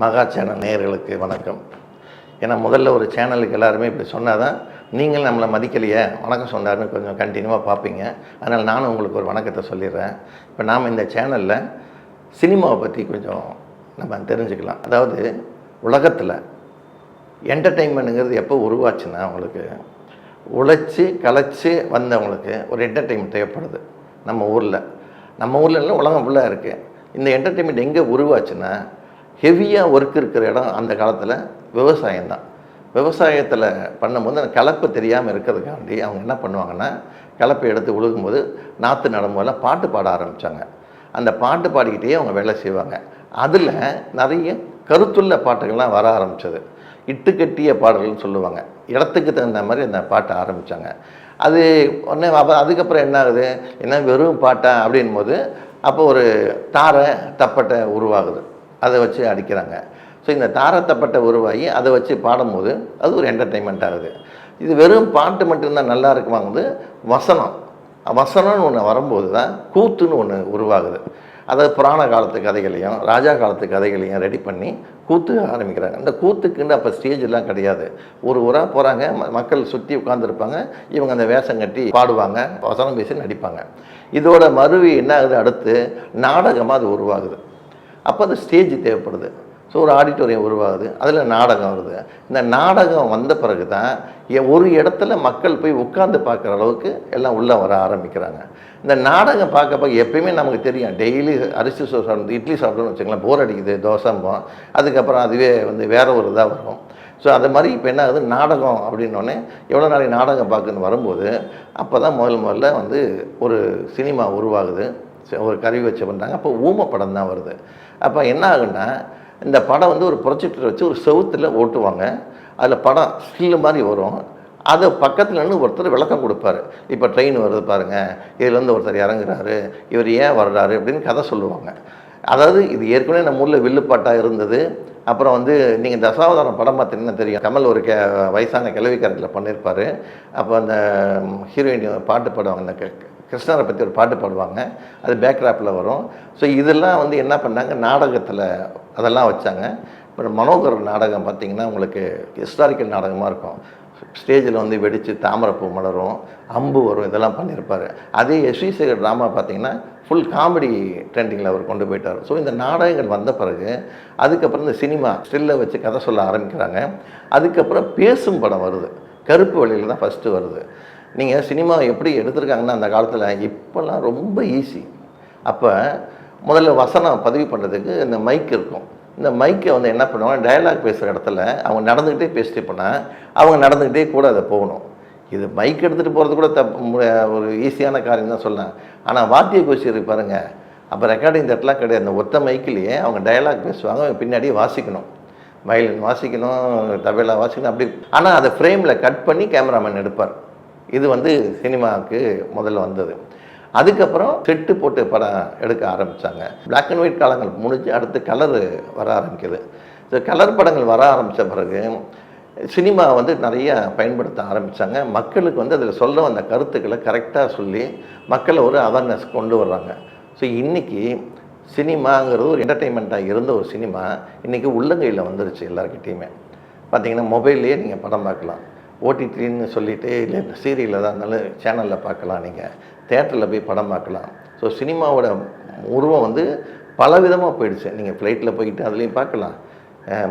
மகா சேனல் நேயர்களுக்கு வணக்கம். ஏன்னா முதல்ல ஒரு சேனலுக்கு எல்லாருமே இப்படி சொன்னால் தான் நீங்கள் நம்மளை மதிக்கலையே வணக்கம் சொன்னார்னு கொஞ்சம் கண்டினியூவாக பார்ப்பீங்க. அதனால் நானும் உங்களுக்கு ஒரு வணக்கத்தை சொல்லிடுறேன். இப்போ நாம் இந்த சேனலில் சினிமாவை பற்றி கொஞ்சம் நம்ம தெரிஞ்சுக்கலாம். அதாவது உலகத்தில் என்டர்டெயின்மெண்ட்டுங்கிறது எப்போ உருவாச்சுன்னா அவங்களுக்கு உழைச்சி கலைச்சி வந்தவங்களுக்கு ஒரு என்டர்டெயின்மெண்ட் தேவைப்படுது. நம்ம ஊரில். நம்ம ஊரில் இல்லை உலகம் ஃபுல்லாக இருக்குது இந்த என்டர்டெயின்மெண்ட் எங்கே உருவாச்சுன்னா ஹெவியாக ஒர்க் இருக்கிற இடம் அந்த காலத்தில் விவசாயம்தான். விவசாயத்தில் பண்ணும்போது அந்த கலப்பு தெரியாமல் இருக்கிறதுக்காண்டி அவங்க என்ன பண்ணுவாங்கன்னா கலப்பை எடுத்து உழுகும்போது நாற்று நடும்போதெல்லாம் பாட்டு பாட ஆரம்பித்தாங்க அந்த பாட்டு பாடிக்கிட்டே அவங்க வேலை செய்வாங்க. அதில் நிறைய கருத்துள்ள பாட்டுகள்லாம் வர ஆரம்பிச்சது. இட்டுக்கட்டிய பாடல்கள்னு சொல்லுவாங்க. இடத்துக்கு தகுந்த மாதிரி அந்த பாட்டை ஆரம்பித்தாங்க அது ஒன்று அப்போ அதுக்கப்புறம் என்ன ஆகுது? என்ன வெறும் பாட்டா அப்படின் போது அப்போ ஒரு தாரை தப்பட்டை உருவாகுது. அதை வச்சு அடிக்கிறாங்க. ஸோ இந்த தாரத்தப்பட்ட உருவாகி அதை வச்சு பாடும்போது அது ஒரு என்டர்டெயின்மெண்ட் ஆகுது இது வெறும் பாட்டு மட்டும்தான் நல்லா இருக்குமாங்குது வசனம். வசனம்னு ஒன்று வரும்போது தான் கூத்துன்னு ஒன்று உருவாகுது. அதாவது புராண காலத்து கதைகளையும் ராஜா காலத்து கதைகளையும் ரெடி பண்ணி கூத்து ஆரம்பிக்கிறாங்க. அந்த கூத்துக்குன்னு அப்போ ஸ்டேஜெல்லாம் கிடையாது. ஒரு ஊராக போகிறாங்க மக்கள் சுற்றி உட்காந்துருப்பாங்க இவங்க அந்த வேஷம் கட்டி பாடுவாங்க வசனம் பேசி நடிப்பாங்க. இதோட மருவி என்ன ஆகுது அடுத்து நாடகமாக அது உருவாகுது. அப்போ அது ஸ்டேஜ் தேவைப்படுது. ஸோ ஒரு ஆடிட்டோரியம் உருவாகுது. அதில் நாடகம் வருது. இந்த நாடகம் வந்த பிறகு தான் எ- ஒரு இடத்துல மக்கள் போய் உட்காந்து பார்க்குற அளவுக்கு எல்லாம் உள்ளே வர ஆரம்பிக்கிறாங்க. இந்த நாடகம் பார்க்க பார்க்க எப்பயுமே நமக்கு தெரியும். டெய்லி அரிசி சோறு சாப்பிட்டு இட்லி சாப்பிட்டோம்னு வச்சுக்கலாம் போர் அடிக்குது தோசம்போம் அதுக்கப்புறம் அதுவே வந்து வேற ஒரு இதாக வரும். ஸோ அது மாதிரி இப்போ என்ன ஆகுது? நாடகம் அப்படின்னோடனே எவ்வளோ நாளைக்கு நாடகம் பார்க்குன்னு வரும்போது அப்போ தான் முதல் முதல்ல வந்து ஒரு சினிமா உருவாகுது. ஒரு கருவி வச்சு பண்ணுறாங்க அப்போ ஊமப்படம் தான் வருது. அப்போ என்ன ஆகுன்னா இந்த படம் வந்து ஒரு ப்ரொஜெக்டர் வச்சு ஒரு செவுத்தில் ஓட்டுவாங்க. அதில் படம் ஸ்கில்லு மாதிரி வரும். அதை பக்கத்தில் நின்று ஒருத்தர் விளக்கம் கொடுப்பாரு. இப்போ ட்ரெயின் வருது பாருங்கள் இதுலேருந்து ஒருத்தர் இறங்குறாரு. இவர் ஏன் வர்றாரு அப்படின்னு கதை சொல்லுவாங்க. அதாவது இது ஏற்கனவே நம்ம ஊரில் வில்லுப்பாட்டாக இருந்தது. அப்புறம் வந்து நீங்கள் தசாவதாரம் படம் பார்த்தீங்கன்னா தெரியும். கமல் ஒரு கே வயசான கிழவிக்காரத்தில் பண்ணியிருப்பார். அப்போ அந்த ஹீரோயின் பாட்டு பாடுவாங்க அந்த கிருஷ்ணரை பற்றி ஒரு பாட்டு பாடுவாங்க. அது பேக்ராப்பில் வரும். ஸோ இதெல்லாம் வந்து என்ன பண்ணாங்க? நாடகத்தில் அதெல்லாம் வச்சாங்க. அப்புறம் மனோகர் நாடகம் பார்த்திங்கன்னா உங்களுக்கு ஹிஸ்டாரிக்கல் நாடகமாக இருக்கும். ஸ்டேஜில் வந்து வெடித்து தாமரைப்பூ மலரும் அம்பு வரும் இதெல்லாம் பண்ணியிருப்பார் அதே எஸ்வி சேகர் ட்ராமா பார்த்தீங்கன்னா ஃபுல் காமெடி ட்ரெண்டிங்கில் அவர் கொண்டு போயிட்டார். ஸோ இந்த நாடகங்கள் வந்த பிறகு அதுக்கப்புறம் இந்த சினிமா ஸ்டில்லை வச்சு கதை சொல்ல ஆரம்பிக்கிறாங்க. அதுக்கப்புறம் பேசும் படம் வருது. கருப்பு வழியில் தான் ஃபஸ்ட்டு வருது. நீங்கள் சினிமா எப்படி எடுத்திருக்காங்கன்னா அந்த காலத்தில் இப்போல்லாம் ரொம்ப ஈஸி அப்போ முதல்ல வசனம் பதிவு பண்ணுறதுக்கு இந்த மைக் இருக்கும். இந்த மைக்கை வந்து என்ன பண்ணுவாங்க டயலாக் பேசுகிற இடத்துல அவங்க நடந்துக்கிட்டே பேசிட்டு போனால் அவங்க நடந்துக்கிட்டே கூட அதை போகணும். இது மைக் எடுத்துகிட்டு போகிறது கூட தப்பு மு- ஒரு ஈஸியான காரியம் தான் சொல்லலாம். ஆனால் வாத்திய கோஷி பாருங்கள் அப்போ ரெக்கார்டிங் தட்டெலாம் கிடையாது. அந்த ஒத்த மைக்கிலேயே அவங்க டயலாக் பேசுவாங்க அவங்க பின்னாடியே வாசிக்கணும். வயலின் வாசிக்கணும் தபேலா வாசிக்கணும் அப்படி. ஆனால் அதை ஃப்ரேமில் கட் பண்ணி கேமராமேன் எடுப்பார். இது வந்து சினிமாவுக்கு முதல்ல வந்தது. அதுக்கப்புறம் செட்டு போட்டு படம் எடுக்க ஆரம்பித்தாங்க பிளாக் அண்ட் ஒயிட் காலங்கள் முடிஞ்சு அடுத்து கலர் வர ஆரம்பிக்குது. ஸோ கலர் படங்கள் வர ஆரம்பித்த பிறகு சினிமா வந்து நிறைய பயன்படுத்த ஆரம்பித்தாங்க மக்களுக்கு வந்து அதில் சொல்ல வந்த கருத்துக்களை கரெக்டாக சொல்லி மக்களை ஒரு அவேர்னஸ் கொண்டு வர்றாங்க. ஸோ இன்றைக்கி சினிமாங்கிறது ஒரு என்டர்டெயின்மெண்ட்டாக இருந்த ஒரு சினிமா இன்றைக்கி உள்ளங்கையில் வந்துருச்சு எல்லாருக்கிட்டேயுமே பார்த்தீங்கன்னா மொபைல்லையே நீங்கள் படம் பார்க்கலாம். ஓடிடின்னு சொல்லிட்டு இல்லை சீரியலில் தான் இருந்தாலும் சேனலில் பார்க்கலாம் நீங்கள் தேட்டரில் போய் படம் பார்க்கலாம். ஸோ சினிமாவோட உருவம் வந்து பல விதமாக போயிடுச்சு. நீங்கள் ஃப்ளைட்டில் போய்கிட்டு அதுலேயும் பார்க்கலாம்.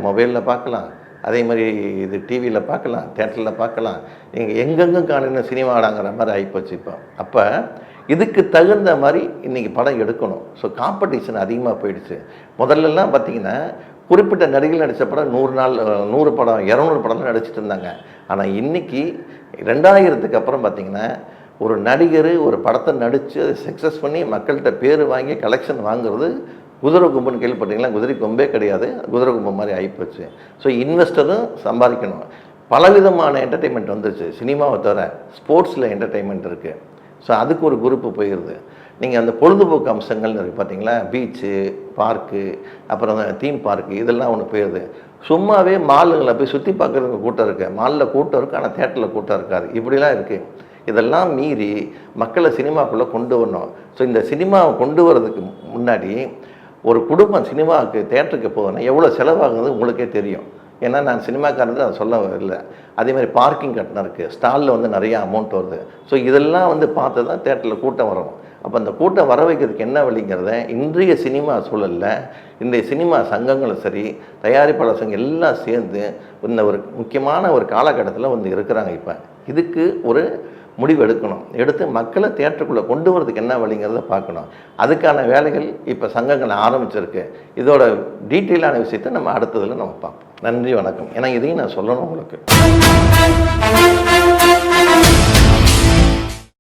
மொபைலில் பார்க்கலாம். அதே மாதிரி இது டிவியில் பார்க்கலாம். தேட்டரில் பார்க்கலாம். நீங்கள் எங்கெங்கும் காணுன சினிமாடாங்கிற மாதிரி ஆகிப்போச்சு இப்போ. அப்போ இதுக்கு தகுந்த மாதிரி இன்றைக்கி படம் எடுக்கணும். ஸோ காம்படிஷன் அதிகமாக போயிடுச்சு. முதல்லலாம் பார்த்தீங்கன்னா குறிப்பிட்ட நடிகர்கள் நடித்த படம் நூறு நாள் நூறு படம் இரநூறு படம்லாம் நடிச்சிட்டு இருந்தாங்க. ஆனால் இன்றைக்கி ரெண்டாயிரத்துக்கு அப்புறம் பார்த்தீங்கன்னா ஒரு நடிகர் ஒரு படத்தை நடித்து அதை சக்ஸஸ் பண்ணி மக்கள்கிட்ட பேர் வாங்கி கலெக்ஷன் வாங்குறது குதிரை கும்புன்னு கேள்விப்பட்டீங்களா குதிரை கொம்பே கிடையாது. குதிரை கொம்பு மாதிரி ஆகிப்போச்சு ஸோ இன்வெஸ்டரும் சம்பாதிக்கணும். பலவிதமான என்டர்டெயின்மெண்ட் வந்துருச்சு. சினிமாவை தவிர ஸ்போர்ட்ஸில் என்டர்டெயின்மெண்ட் இருக்குது ஸோ அதுக்கு ஒரு குரூப்பு போயிடுது நீங்கள் அந்த பொழுதுபோக்கு அம்சங்கள்னு இருக்குது பார்த்தீங்களா பீச்சு பார்க்கு அப்புறம் தீம் பார்க்கு இதெல்லாம் ஒன்று போயிடுது சும்மாவே மாலுங்களை போய் சுற்றி பார்க்குறதுக்கு கூட்டம் இருக்குது மாலில் கூட்டம் இருக்குது ஆனால் தேட்டரில் கூட்டம் இருக்காது. இப்படிலாம் இருக்குது இதெல்லாம் மீறி மக்களை சினிமாக்குள்ளே கொண்டு வரணும். ஸோ இந்த சினிமாவை கொண்டு வர்றதுக்கு முன்னாடி ஒரு குடும்பம் சினிமாவுக்கு தேட்டருக்கு போகணும் எவ்வளோ செலவாகுது உங்களுக்கே தெரியும். ஏன்னா நான் சினிமாக்காரது அதை சொல்ல இல்லை அதே மாதிரி பார்க்கிங் கட்டணம் இருக்குது ஸ்டாலில் வந்து நிறையா அமௌண்ட் வருது. ஸோ இதெல்லாம் வந்து பார்த்து தான் தேட்டரில் கூட்டம் வரும். அப்போ அந்த கூட்டம் வர வைக்கிறதுக்கு என்ன வழிங்கிறத இன்றைய சினிமா சூழலில் இன்றைய சினிமா சங்கங்களும் சரி தயாரிப்பாளர் சங்கம் எல்லாம் சேர்ந்து இந்த ஒரு முக்கியமான ஒரு காலகட்டத்தில் வந்து இருக்கிறாங்க இப்போ. இதுக்கு ஒரு முடிவு எடுக்கணும். எடுத்து மக்களை தேட்டருக்குள்ளே கொண்டு வரதுக்கு என்ன வழிங்கிறத பார்க்கணும். அதுக்கான வேலைகள் இப்போ சங்கங்கள் ஆரம்பிச்சிருக்கு. இதோட டீட்டெயிலான விஷயத்தை நம்ம அடுத்ததில் நம்ம பார்ப்போம். நன்றி வணக்கம். ஏன்னா இதையும் நான் சொல்லணும் உங்களுக்கு.